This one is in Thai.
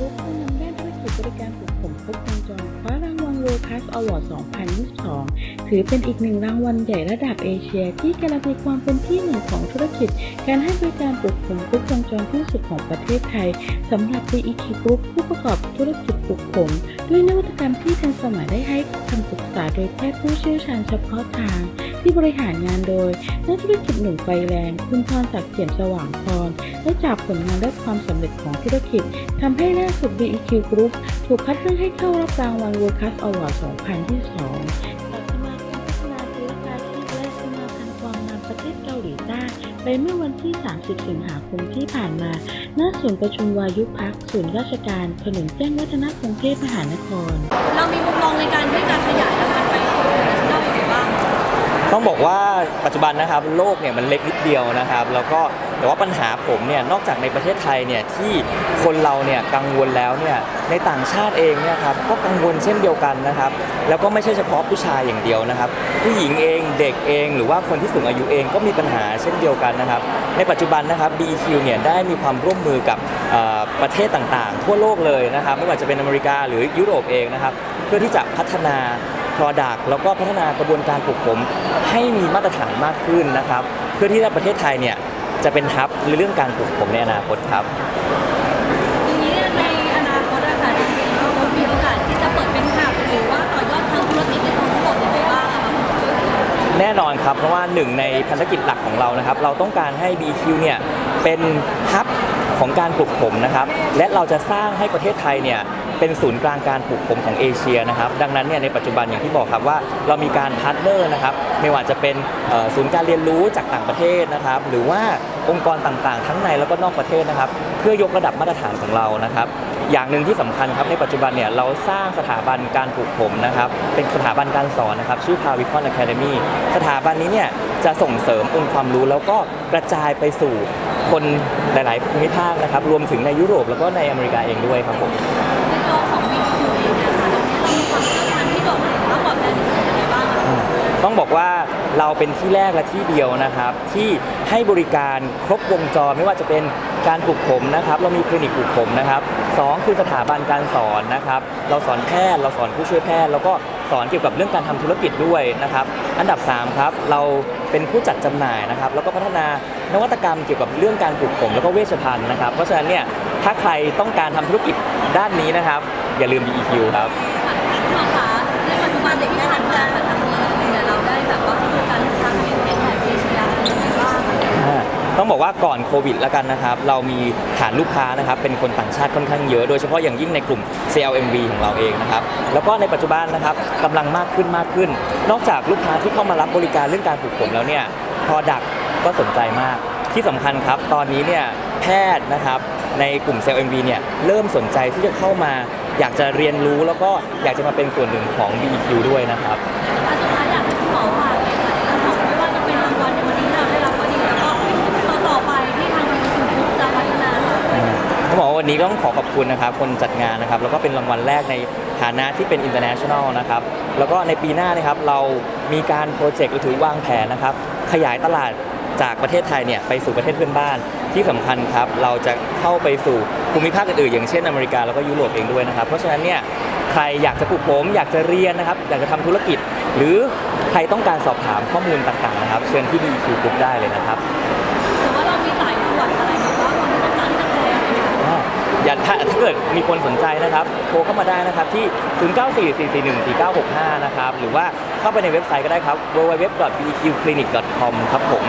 บริการปลูกผมครบวงจรคว้ารางวัลโลคัสอวอร์ด 2022 ถือเป็นอีกหนึ่งรางวัลใหญ่ระดับเอเชีย ที่การันตีความเป็นที่หนึ่งของธุรกิจ การให้บริการปลูกผมครบวงจรที่สุดของประเทศไทยสำหรับ BEQ Group ผู้ประกอบธุรกิจปลูกผม ด้วยนวัตกรรมที่ทันสมัยได้ให้คำปรึกษาโดยแพทย์ผู้เชี่ยวชาญเฉพาะทาง ที่บริหารงานโดยนักธุรกิจหนุ่มไฟแรงคุณพรศักดิ์เสียนสว่างพรและจากผลงานและความสำเร็จของธุรกิจทำให้ล่าสุด BEQ Group ถูกคัดเลือกให้เข้ารับรางวัล World Class Award 2022 ไปเมื่อวันที่ 30 สิงหาคมที่ผ่านมาณศูนย์ประชุมวายุพักศูนย์ราชการถนนแจ้งวัฒนะกรุงเทพมหานคร เรามีมุมมองในการที่จะขยายแล้วมันไปนอกจากบ้าง ต้องบอกว่าปัจจุบันนะครับโลกเนี่ยมันเล็กนิดเดียวนะครับ แล้วก็แต่ว่าปัญหาผมเนี่ยนอกจากในประเทศไทยเนี่ยที่คนเราเนี่ยกังวลแล้วเนี่ยในต่างชาติเองเนี่ยครับก็กังวลเช่นเดียวกันนะครับ แล้วก็ไม่ใช่เฉพาะผู้ชายอย่างเดียวนะครับ ผู้หญิงเองเด็กเอง หรือว่าคนที่สูงอายุเองก็มีปัญหาเช่นเดียวกันนะครับ ในปัจจุบันนะครับ BEQ เนี่ยได้มีความร่วมมือกับประเทศต่างๆ ทั่วโลกเลยนะครับ ไม่ว่าจะเป็นอเมริกาหรือยุโรปเองนะครับ เพื่อที่จะพัฒนา Product แล้วก็พัฒนากระบวนการปลูกผม ให้มีมาตรฐานมากขึ้นนะครับ เพื่อที่ประเทศไทยเนี่ยจะเป็นฮับในเรื่องการปลูกผมในอนาคตครับ ทีนี้ในอนาคตอะค่ะเรามีโอกาสที่จะเปิดเป็นหับหรือว่าต่อยอดทางธุรกิจในตรงทั้งหมดยังไงบ้างอะคะแน่นอนครับ เพราะว่าหนึ่งในภารกิจหลักของเรานะครับ เราต้องการให้ BQ เนี่ยเป็นฮับของการปลูกผมนะครับ และเราจะสร้างให้ประเทศไทยเนี่ย เป็นศูนย์กลางการปลูกผมของเอเชียนะครับดังนั้นเนี่ยในปัจจุบันอย่างที่บอกครับว่าเรามีการพาร์ทเนอร์นะครับไม่ว่าจะเป็นศูนย์การเรียนรู้จากต่างประเทศนะครับหรือว่าองค์กรต่างๆ ทั้งในแล้วก็นอกประเทศนะครับเพื่อยกระดับมาตรฐานของเรานะครับอย่างหนึ่งที่สำคัญครับในปัจจุบันเนี่ยเราสร้างสถาบันการปลูกผมนะครับเป็นสถาบันการสอนนะครับชื่อ p a v i c o n Academy สถาบันนี้เนี่ยจะส่งเสริมองค์ความรู้แล้วก็กระจายไปสู่คนหลาย ๆ ภูมิภาคนะครับรวมถึงในยุโรปแล้วก็ในอเมริกาเองด้วยครับผม ต้องบอกว่าเราเป็นที่แรกและที่เดียวนะครับ ที่ให้บริการครบวงจรไม่ว่าจะเป็นการปลูกผมนะครับ เรามีคลินิกปลูกผมนะครับสองคือสถาบันการสอนนะครับ เราสอนแพทย์เราสอนผู้ช่วยแพทย์ แล้วก็สอนเกี่ยวกับเรื่องการทำธุรกิจด้วยนะครับ อันดับสามครับ เราเป็นผู้จัดจำหน่ายนะครับ แล้วก็พัฒนานวัตกรรมเกี่ยวกับเรื่องการปลูกผม แล้วก็เวชภัณฑ์นะครับ เพราะฉะนั้นเนี่ยถ้าใครต้องการทำธุรกิจด้านนี้นะครับ อย่าลืม BEQ ครับหมอคะในปัจจุบันเด็กได้รับการ บอกว่าก่อนโควิดแล้วกันนะครับ เรามีฐานลูกค้านะครับ เป็นคนต่างชาติค่อนข้างเยอะ โดยเฉพาะอย่างยิ่งในกลุ่ม CLMV ของเราเองนะครับ แล้วก็ในปัจจุบันนะครับกำลังมากขึ้นมากขึ้น นอกจากลูกค้าที่เข้ามารับบริการเรื่องการปลูกผมแล้วเนี่ย Product ก็สนใจมาก ที่สำคัญครับ ตอนนี้เนี่ยแพทย์นะครับในกลุ่ม CLMV เนี่ยเริ่มสนใจที่จะเข้ามาอยากจะเรียนรู้แล้วก็อยากจะมาเป็นส่วนหนึ่งของ BEQ ด้วยนะครับอะสุดท้ายอยากให้คุณหมอฝาก บอกว่าวันนี้ต้องขอขอบคุณนะครับคนจัดงานนะครับแล้วก็เป็นรางวัลแรกในฐานะที่เป็น international นะครับแล้วก็ในปีหน้านะครับเรามีการโปรเจกต์หรือถือวางแผนนะครับขยายตลาดจากประเทศไทยเนี่ยไปสู่ประเทศเพื่อนบ้านที่สำคัญครับเราจะเข้าไปสู่ภูมิภาคอื่นๆอย่างเช่นอเมริกาแล้วก็ยุโรปเองด้วยนะครับเพราะฉะนั้นเนี่ยใครอยากจะปลูกผมอยากจะเรียนนะครับอยากจะทำธุรกิจ หรือใครต้องการสอบถามข้อมูลต่างๆนะครับเชิญที่ BQ Group ได้เลยนะครับ เกิดมีคนสนใจนะครับ โทรเข้ามาได้นะครับที่ 0944414965 นะครับ หรือว่าเข้าไปในเว็บไซต์ก็ได้ครับ www.bqclinic.com ครับผม